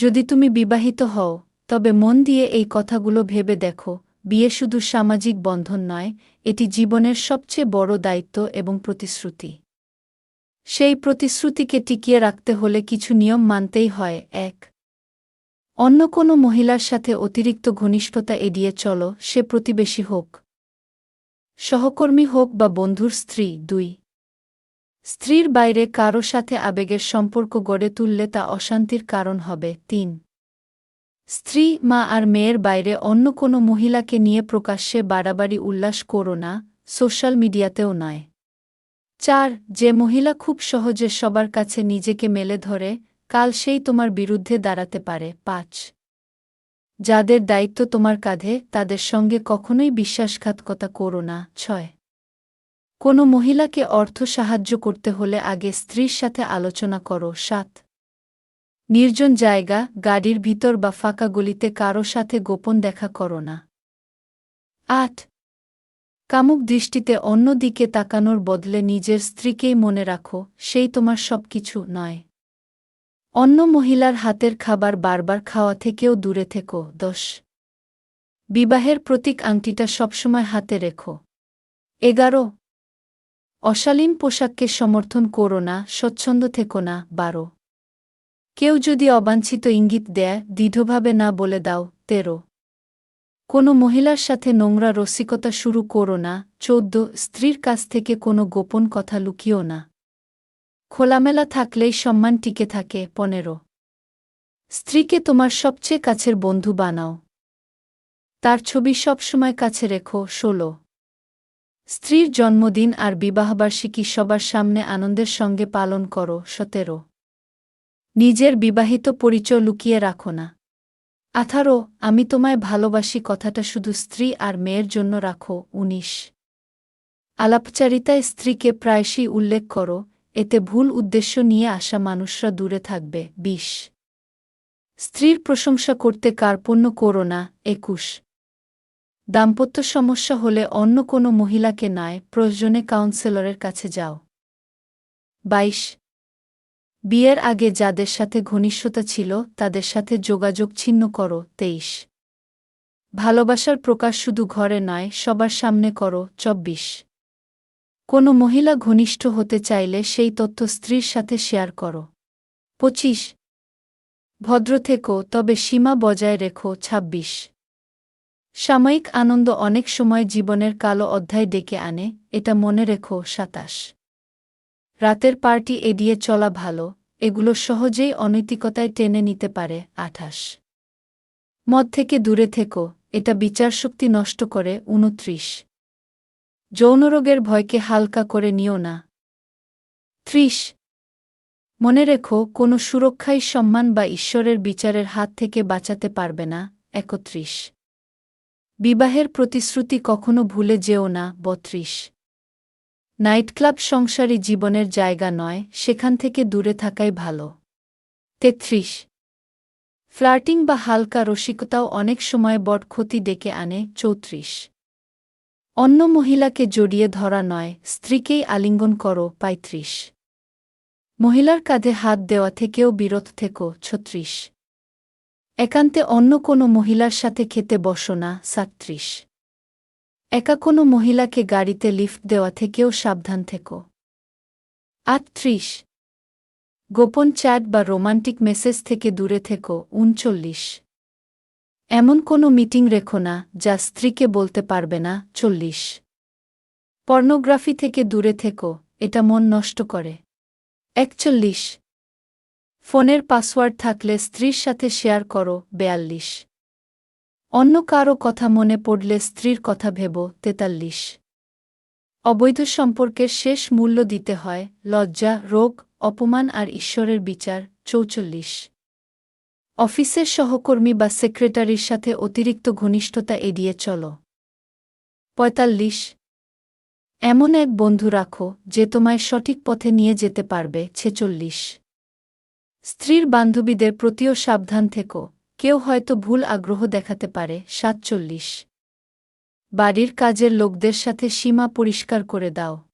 যদি তুমি বিবাহিত হও, তবে মন দিয়ে এই কথাগুলো ভেবে দেখো, বিয়ে শুধু সামাজিক বন্ধন নয়, এটি জীবনের সবচেয়ে বড় দায়িত্ব এবং প্রতিশ্রুতি। সেই প্রতিশ্রুতিকে টিকিয়ে রাখতে হলে কিছু নিয়ম মানতেই হয়, এক। অন্য কোনো মহিলার সাথে অতিরিক্ত ঘনিষ্ঠতা এড়িয়ে চলো, সে প্রতিবেশী হোক। সহকর্মী হোক বা বন্ধুর স্ত্রী, দুই। স্ত্রীর বাইরে কারও সাথে আবেগের সম্পর্ক গড়ে তুললে তা অশান্তির কারণ হবে। তিন, স্ত্রী, মা আর মেয়ের বাইরে অন্য কোনো মহিলাকে নিয়ে প্রকাশ্যে বাড়াবাড়ি উল্লাস করো না, সোশ্যাল মিডিয়াতেও নয়। চার, যে মহিলা খুব সহজে সবার কাছে নিজেকে মেলে ধরে, কাল সেই তোমার বিরুদ্ধে দাঁড়াতে পারে। পাঁচ, যাদের দায়িত্ব তোমার কাঁধে, তাদের সঙ্গে কখনোই বিশ্বাসঘাতকতা করো না। ছয় কোনো মহিলাকে অর্থ সাহায্য করতে হলে আগে স্ত্রীর সাথে আলোচনা করো। সাত। নির্জন জায়গা, গাড়ির ভিতর বা ফাঁকা গলিতে কারও সাথে গোপন দেখা করো না। আট। কামুক দৃষ্টিতে অন্য দিকে তাকানোর বদলে নিজের স্ত্রীকেই মনে রাখো, সেই তোমার সবকিছু নয়। অন্য মহিলার হাতের খাবার বারবার খাওয়া থেকেও দূরে থেকো। দশ। বিবাহের প্রতীক আংটিটা সবসময় হাতে রেখো। এগারো। অশালীন পোশাককে সমর্থন করো না, স্বচ্ছন্দ থেকো না, বারো। কেউ যদি অবাঞ্ছিত ইঙ্গিত দেয়, দৃঢ়ভাবে না বলে দাও, তেরো। কোনো মহিলার সাথে নোংরা রসিকতা শুরু করো না, চৌদ্দ, স্ত্রীর কাছ থেকে কোনো গোপন কথা লুকিও না। খোলামেলা থাকলেই সম্মান টিকে থাকে, পনেরো। স্ত্রীকে তোমার সবচেয়ে কাছের বন্ধু বানাও। তার ছবি সবসময় কাছে রেখো, ষোলো। স্ত্রীর জন্মদিন আর বিবাহবার্ষিকী সবার সামনে আনন্দের সঙ্গে পালন করো, সতেরো। নিজের বিবাহিত পরিচয় লুকিয়ে রাখো না। আঠারো, আমি তোমায় ভালোবাসি, কথাটা শুধু স্ত্রী আর মেয়ের জন্য রাখো, উনিশ। আলাপচারিতায় স্ত্রীকে প্রায়শই উল্লেখ করো, এতে ভুল উদ্দেশ্য নিয়ে আসা মানুষরা দূরে থাকবে, বিশ। স্ত্রীর প্রশংসা করতে কার্পণ্য করো না, একুশ। দাম্পত্য সমস্যা হলে অন্য কোনো মহিলাকে নয়, প্রয়োজনে কাউন্সেলরের কাছে যাও। বাইশ। বিয়ের আগে যাদের সাথে ঘনিষ্ঠতা ছিল, তাদের সাথে যোগাযোগ ছিন্ন করো। তেইশ। ভালোবাসার প্রকাশ শুধু ঘরে নয়, সবার সামনে করো। চব্বিশ। কোনো মহিলা ঘনিষ্ঠ হতে চাইলে সেই তথ্য স্ত্রীর সাথে শেয়ার করো। পঁচিশ। ভদ্র থেকো, তবে সীমা বজায় রেখো। ২৬ সাময়িক আনন্দ অনেক সময় জীবনের কালো অধ্যায় ডেকে আনে, এটা মনে রেখো, সাতাশ। রাতের পার্টি এড়িয়ে চলা ভালো, এগুলো সহজেই অনৈতিকতায় টেনে নিতে পারে, আঠাশ। মদ থেকে দূরে থেকো, এটা বিচারশক্তি নষ্ট করে, উনত্রিশ। যৌনরোগের ভয়কে হালকা করে নিও না। ত্রিশ। মনে রেখো, কোনো সুরক্ষাই সম্মান বা ঈশ্বরের বিচারের হাত থেকে বাঁচাতে পারবে না, একত্রিশ। বিবাহের প্রতিশ্রুতি কখনো ভুলে যেও না, বত্রিশ। নাইটক্লাব সংসারী জীবনের জায়গা নয়, সেখান থেকে দূরে থাকাই ভালো। তেত্রিশ। ফ্লার্টিং বা হালকা রসিকতাও অনেক সময় বট ক্ষতি ডেকে আনে, চৌত্রিশ। অন্য মহিলাকে জড়িয়ে ধরা নয়, স্ত্রীকেই আলিঙ্গন করো, পঁয়ত্রিশ। মহিলার কাঁধে হাত দেওয়া থেকেও বিরত থেকো, ছত্রিশ। একান্তে অন্য কোনো মহিলার সাথে খেতে বসো না সাত্রিশ একা কোনো মহিলাকে গাড়িতে লিফট দেওয়া থেকেও সাবধান থেকো। আটত্রিশ। গোপন চ্যাট বা রোমান্টিক মেসেজ থেকে দূরে থেকো, উনচল্লিশ। এমন কোনো মিটিং রেখো না, যা স্ত্রীকে বলতে পারবে না, চল্লিশ। পর্নোগ্রাফি থেকে দূরে থেকো, এটা মন নষ্ট করে। একচল্লিশ। ফোনের পাসওয়ার্ড থাকলে স্ত্রীর সাথে শেয়ার করো, বেয়াল্লিশ। অন্য কারও কথা মনে পড়লে স্ত্রীর কথা ভেব, তেতাল্লিশ। অবৈধ সম্পর্কের শেষ মূল্য দিতে হয়, লজ্জা, রোগ, অপমান আর ঈশ্বরের বিচার, চৌচল্লিশ। অফিসের সহকর্মী বা সেক্রেটারির সাথে অতিরিক্ত ঘনিষ্ঠতা এড়িয়ে চলো। পঁয়তাল্লিশ। এমন এক বন্ধু রাখো, যে তোমায় সঠিক পথে নিয়ে যেতে পারবে, ছেচল্লিশ। স্ত্রীর বান্ধবীদের প্রতিও সাবধান থেকো, কেউ হয়তো ভুল আগ্রহ দেখাতে পারে, সাতচল্লিশ। বাড়ির কাজের লোকদের সাথে সীমা পরিষ্কার করে দাও।